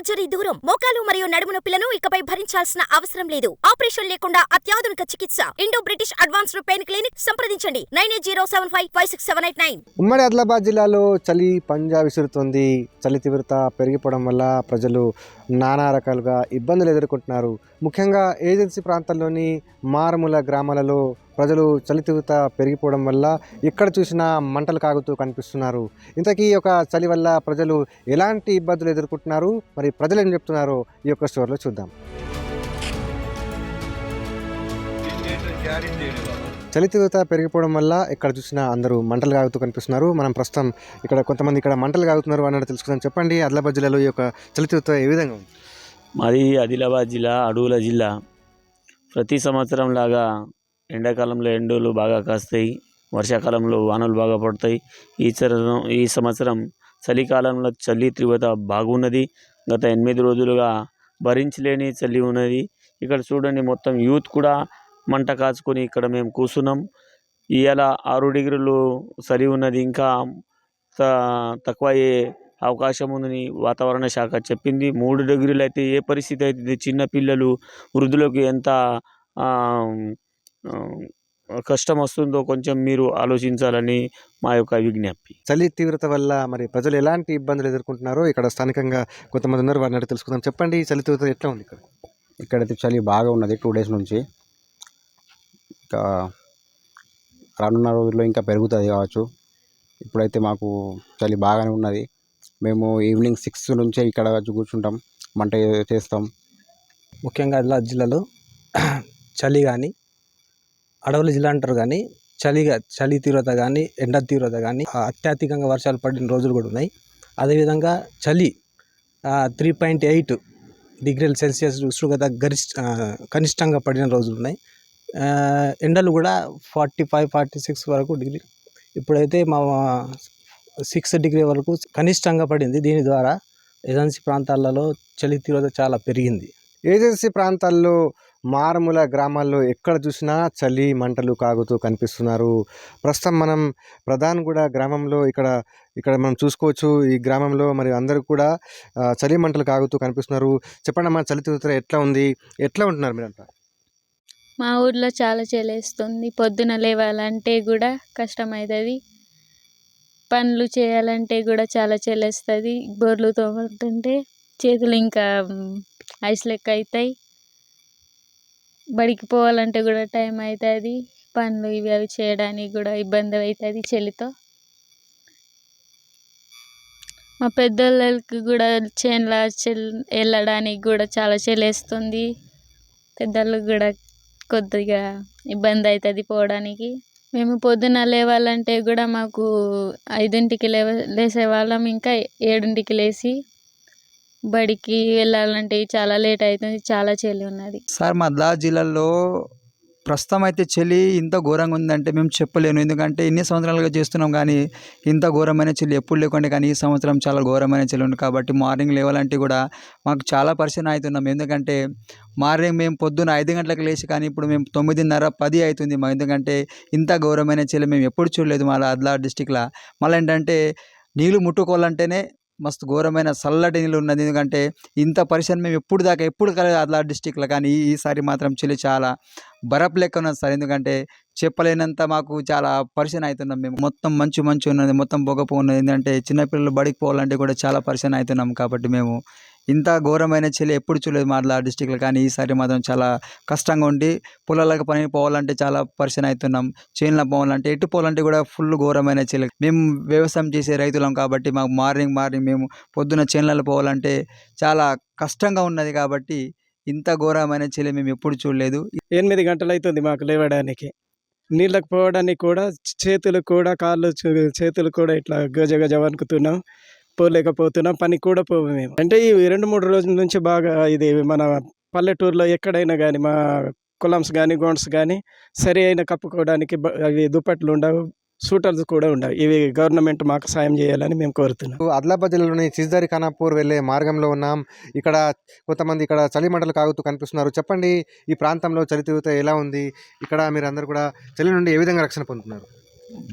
Surgery దూరం. మోకాలు మరియు నడుము నొప్పులను ఇకపై భరించాల్సిన అవసరం లేదు. ఆపరేషన్ లేకుండా అత్యాధునిక చికిత్స. Indo British advanced pain clinic సంప్రదించండి. Nine eight zero seven five five six seven eight nine. ఉమ్మడి ఆదిలాబాద్ జిల్లాలో చలి పంజా విసురుతోంది. చలి తీవ్రత పెరిగిపోవడం వల్ల ప్రజలు నానా రకాలుగా ఇబ్బందులు ఎదుర్కొంటున్నారు. ముఖ్యంగా ఏజెన్సీ ప్రాంతాల్లోని మారుమూల గ్రామాలలో ప్రజలు చలి తీవ్రత పెరిగిపోవడం వల్ల ఎక్కడ చూసినా మంటలు కాగుతూ కనిపిస్తున్నారు. ఇంతకీ ఈ యొక్క చలి వల్ల ప్రజలు ఎలాంటి ఇబ్బందులు ఎదుర్కొంటున్నారు? మరి ప్రజలు ఏం చెప్తున్నారో ఈ యొక్క స్టోర్లో చూద్దాం. చలి తీవ్రత పెరిగిపోవడం వల్ల ఎక్కడ చూసినా అందరూ మంటలు కాగుతూ కనిపిస్తున్నారు. మనం ప్రస్తుతం ఇక్కడ కొంతమంది ఇక్కడ మంటలు కాగుతున్నారు అన్నట్టు తెలుసుకుందాం. చెప్పండి ఆదిలాబాద్ జిల్లాలో ఈ యొక్క చలి తీవ్రత ఏ విధంగా ఉంది? మరి ఆదిలాబాద్ జిల్లా అడవుల జిల్లా. ప్రతి సంవత్సరం లాగా ఎండాకాలంలో ఎండలు బాగా కాస్తాయి వర్షాకాలంలో వానలు బాగా పడతాయి. ఈ చరణం ఈ సంవత్సరం చలికాలంలో చలి తీవ్రత బాగున్నది. గత ఎనిమిది రోజులుగా భరించలేని చలి ఉన్నది. ఇక్కడ చూడండి మొత్తం యూత్ కూడా మంట కాచుకొని ఇక్కడ మేము కూర్చున్నాం. ఇవాళ ఆరు డిగ్రీలు చలి ఉన్నది. ఇంకా త- తక్కువ అయ్యే అవకాశం ఉందని వాతావరణ శాఖ చెప్పింది. మూడు డిగ్రీలు అయితే ఏ పరిస్థితి అయితే చిన్న పిల్లలు వృద్ధులకు ఎంత కష్టం వస్తుందో కొంచెం మీరు ఆలోచించాలని మా యొక్క విజ్ఞప్తి. చలి తీవ్రత వల్ల మరి ప్రజలు ఎలాంటి ఇబ్బందులు ఎదుర్కొంటున్నారో ఇక్కడ స్థానికంగా కొంతమంది ఉన్నారు వారిని అడిగి తెలుసుకుందాం. చెప్పండి ఈ చలి తీవ్రత ఎట్లా ఉంది ఇక్కడ? ఇక్కడైతే చలి బాగా ఉన్నది టూ డేస్ నుంచి. ఇంకా రానున్న రోజుల్లో ఇంకా పెరుగుతుంది కావచ్చు. ఇప్పుడైతే మాకు చలి బాగానే ఉన్నది. మేము ఈవినింగ్ సిక్స్ నుంచే ఇక్కడ కూర్చుంటాం మంట చేస్తాం. ముఖ్యంగా ఆదిలాబాద్ జిల్లాలో చలి కానీ అడవుల జిల్లా అంటారు కానీ చలిగా చలి తీవ్రత కానీ ఎండ తీవ్రత కానీ అత్యధికంగా వర్షాలు పడిన రోజులు కూడా ఉన్నాయి. అదేవిధంగా చలి త్రీ పాయింట్ ఎయిట్ డిగ్రీల సెల్సియస్ ఉష్ణోగ్రత గరిష్ట కనిష్టంగా పడిన రోజులు ఉన్నాయి. ఎండలు కూడా ఫార్టీ ఫైవ్ ఫార్టీ సిక్స్ వరకు డిగ్రీ. ఇప్పుడైతే మా సిక్స్ డిగ్రీ వరకు కనిష్టంగా పడింది. దీని ద్వారా ఏజెన్సీ ప్రాంతాలలో చలి తీవ్రత చాలా పెరిగింది. ఏజెన్సీ ప్రాంతాల్లో మారుమూల గ్రామాల్లో ఎక్కడ చూసినా చలి మంటలు కాగుతూ కనిపిస్తున్నారు. ప్రస్తుతం మనం ప్రధాన్గూడ గ్రామంలో ఇక్కడ ఇక్కడ మనం చూసుకోవచ్చు. ఈ గ్రామంలో మరి అందరూ కూడా చలి మంటలు కాగుతూ కనిపిస్తున్నారు. చెప్పండి అమ్మా చలి తీవ్రత ఎట్లా ఉంది? ఎట్లా ఉంటున్నారు మీరంతా? మా ఊర్లో చాలా చలేస్తుంది పొద్దున లేవాలంటే కూడా కష్టమవుతుంది పనులు చేయాలంటే కూడా చాలా చలేస్తుంది బోర్లు తోముతుంటే చేతులు ఇంకా ఐస్ లెక్క అవుతాయి బడికి పోవాలంటే కూడా టైం అవుతుంది పనులు ఇవి అవి చేయడానికి కూడా ఇబ్బంది అవుతుంది చలితో మా పెద్దోళ్ళకి కూడా చేనుల చెల్ వెళ్ళడానికి కూడా చాలా చలేస్తుంది పెద్దోళ్ళకి కూడా కొద్దిగా ఇబ్బంది అవుతుంది పోవడానికి. మేము పొద్దున లేవాలంటే కూడా మాకు ఐదింటికి లేవ లేసేవాళ్ళం. ఇంకా ఏడింటికి లేచి బడికి వెళ్ళాలంటే చాలా లేట్ అవుతుంది చాలా చలి ఉన్నది. సార్ మా అద్లా జిల్లాలో ప్రస్తుతం అయితే చలి ఇంత ఘోరంగా ఉందంటే మేము చెప్పలేను. ఎందుకంటే ఇన్ని సంవత్సరాలుగా చేస్తున్నాం కానీ ఇంత ఘోరమైన చలి ఎప్పుడు లేకుండా కానీ ఈ సంవత్సరం చాలా ఘోరమైన చలి ఉంది. కాబట్టి మార్నింగ్ లేవాలంటే కూడా మాకు చాలా పరిచయం అవుతున్నాం. ఎందుకంటే మార్నింగ్ మేము పొద్దున్న ఐదు గంటలకు లేచి కానీ ఇప్పుడు మేము తొమ్మిదిన్నర పది అవుతుంది మా ఎందుకంటే ఇంత ఘోరమైన చలి మేము ఎప్పుడు చూడలేదు మా అద్లా డిస్టిక్లో. మళ్ళీ ఏంటంటే నీళ్ళు ముట్టుకోవాలంటేనే మస్తు ఘోరమైన చల్లటి నీళ్ళు ఉన్నది. ఎందుకంటే ఇంత పరిశ్రమ మేము ఎప్పుడు దాకా ఎప్పుడు కలదు ఆదిలాబాద్ డిస్టిక్లో. కానీ ఈ- ఈసారి మాత్రం చలి చాలా బరపు లెక్క ఉన్నది సార్. ఎందుకంటే చెప్పలేనంత మాకు చాలా పరిచయం అవుతున్నాం మేము. మొత్తం మంచు మంచు ఉన్నది మొత్తం బొగపు ఉన్నది. ఎందుకంటే చిన్నపిల్లలు బడికి పోవాలంటే కూడా చాలా పరిచయం అవుతున్నాం కాబట్టి మేము ఇంత ఘోరమైన చలి ఎప్పుడు చూడలేదు మా డిస్టిక్లో కానీ ఈసారి మాత్రం చాలా కష్టంగా ఉండి పొలాలకు పని పోవాలంటే చాలా పరిచయం అవుతున్నాం. చేనులో పోవాలంటే ఎటు పోవాలంటే కూడా ఫుల్ ఘోరమైన చలి మేము వ్యవసాయం చేసే రైతులం కాబట్టి మాకు మార్నింగ్ మార్నింగ్ మేము పొద్దున చేనులలో పోవాలంటే చాలా కష్టంగా ఉన్నది కాబట్టి ఇంత ఘోరమైన చలి మేము ఎప్పుడు చూడలేదు. ఎనిమిది గంటలు అవుతుంది మాకు లేవడానికి. నీళ్ళకి పోవడానికి కూడా చేతులు కూడా కాళ్ళు చేతులు కూడా ఇట్లా గజ గజ వణుకుతున్నాం. పోలేకపోతున్నాం పని కూడా పోము మేము. అంటే ఈ రెండు మూడు రోజుల నుంచి బాగా ఇది మన పల్లెటూరులో ఎక్కడైనా కానీ మా కులమ్స్ కానీ గోండ్స్ కానీ సరి అయిన కప్పుకోవడానికి అవి దుప్పట్లు ఉండవు సూటర్స్ కూడా ఉండవు. ఇవి గవర్నమెంట్ మాకు సాయం చేయాలని మేము కోరుతున్నాం. ఆదిలాబాద్ జిల్లాలోని సిజ్దారి ఖానాపూర్ వెళ్ళే మార్గంలో ఉన్నాం. ఇక్కడ కొంతమంది ఇక్కడ చలిమంటలు కాగుతూ కనిపిస్తున్నారు. చెప్పండి ఈ ప్రాంతంలో చలి తీవ్రత ఎలా ఉంది? ఇక్కడ మీరు అందరు కూడా చలి నుండి ఏ విధంగా రక్షణ పొందుతున్నారు?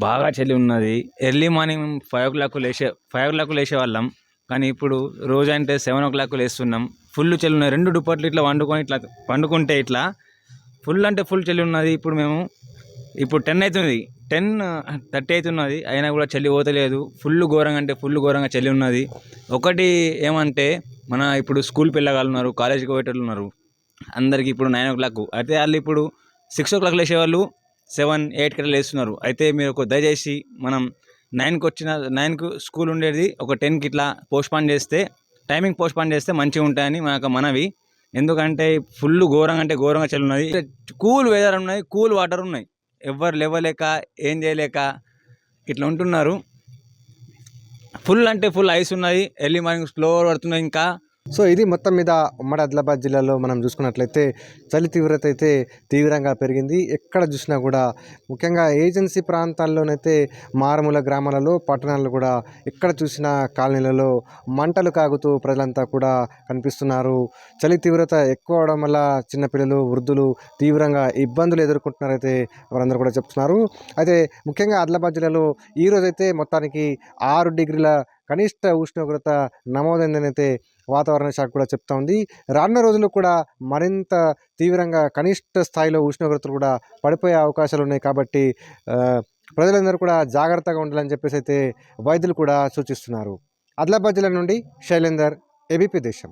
బాగా చలి ఉన్నది. Early morning five o'clock లేచే ఫైవ్ ఓ క్లాక్ లేచే వాళ్ళం. కానీ ఇప్పుడు రోజు అంటే సెవెన్ ఓ క్లాక్ లేస్తున్నాం. ఫుల్ చలి ఉన్నాయి రెండు దుప్పట్లు ఇట్లా వండుకొని ఇట్లా వండుకుంటే ఇట్లా ఫుల్ అంటే ఫుల్ చలి ఉన్నది. ఇప్పుడు మేము ఇప్పుడు టెన్ అవుతుంది. టెన్ థర్టీ అవుతున్నది. అయినా కూడా చలి పోతలేదు. ఫుల్ ఘోరంగా అంటే ఫుల్ ఘోరంగా చలి ఉన్నది. ఒకటి ఏమంటే మన ఇప్పుడు స్కూల్ పిల్లగాళ్ళు ఉన్నారు కాలేజీకి పోయేటోళ్ళు ఉన్నారు. అందరికి ఇప్పుడు నైన్ ఓ క్లాక్. అయితే వాళ్ళు ఇప్పుడు సిక్స్ ఓ క్లాక్ లేచేవాళ్ళు. సెవెన్ ఎయిట్కి లేస్తున్నారు. అయితే మీరు ఒక దయచేసి మనం నైన్కి వచ్చిన నైన్కు స్కూల్ ఉండేది ఒక టెన్కి ఇట్లా పోస్ట్పాన్ చేస్తే టైమింగ్ పోస్ట్పాన్ చేస్తే మంచిగా ఉంటాయని మా యొక్క మనవి. ఎందుకంటే ఫుల్ ఘోరంగా అంటే ఘోరంగా చలి ఉన్నది కూల్ వెదర్ ఉన్నాయి కూల్ వాటర్ ఉన్నాయి. ఎవరు లేవలేక ఏం చేయలేక ఇట్లా ఉంటున్నారు. ఫుల్ అంటే ఫుల్ ఐస్ ఉన్నది. ఎర్లీ మార్నింగ్ స్లో పడుతున్నాయి ఇంకా సో ఇది మొత్తం మీద ఉమ్మడి ఆదిలాబాద్ జిల్లాలో మనం చూసుకున్నట్లయితే చలి తీవ్రత అయితే తీవ్రంగా పెరిగింది. ఎక్కడ చూసినా కూడా ముఖ్యంగా ఏజెన్సీ ప్రాంతాల్లోనైతే మారుమూల గ్రామాలలో పట్టణాల్లో కూడా ఎక్కడ చూసినా కాలనీలలో మంటలు కాగుతూ ప్రజలంతా కూడా కనిపిస్తున్నారు. చలి తీవ్రత ఎక్కువ అవడం వల్ల చిన్నపిల్లలు వృద్ధులు తీవ్రంగా ఇబ్బందులు ఎదుర్కొంటున్నారైతే వారందరూ కూడా చెప్తున్నారు. అయితే ముఖ్యంగా ఆదిలాబాద్ జిల్లాలో ఈ రోజైతే మొత్తానికి ఆరు డిగ్రీల కనిష్ట ఉష్ణోగ్రత నమోదైందని అయితే వాతావరణ శాఖ కూడా చెప్తా ఉంది. రానున్న రోజుల్లో కూడా మరింత తీవ్రంగా కనిష్ట స్థాయిలో ఉష్ణోగ్రతలు కూడా పడిపోయే అవకాశాలు ఉన్నాయి కాబట్టి ప్రజలందరూ కూడా జాగ్రత్తగా ఉండాలని చెప్పేసి అయితే వైద్యులు కూడా సూచిస్తున్నారు. ఆదిలాబాద్ జిల్లా నుండి శైలేందర్ ఏబీపీ దేశం.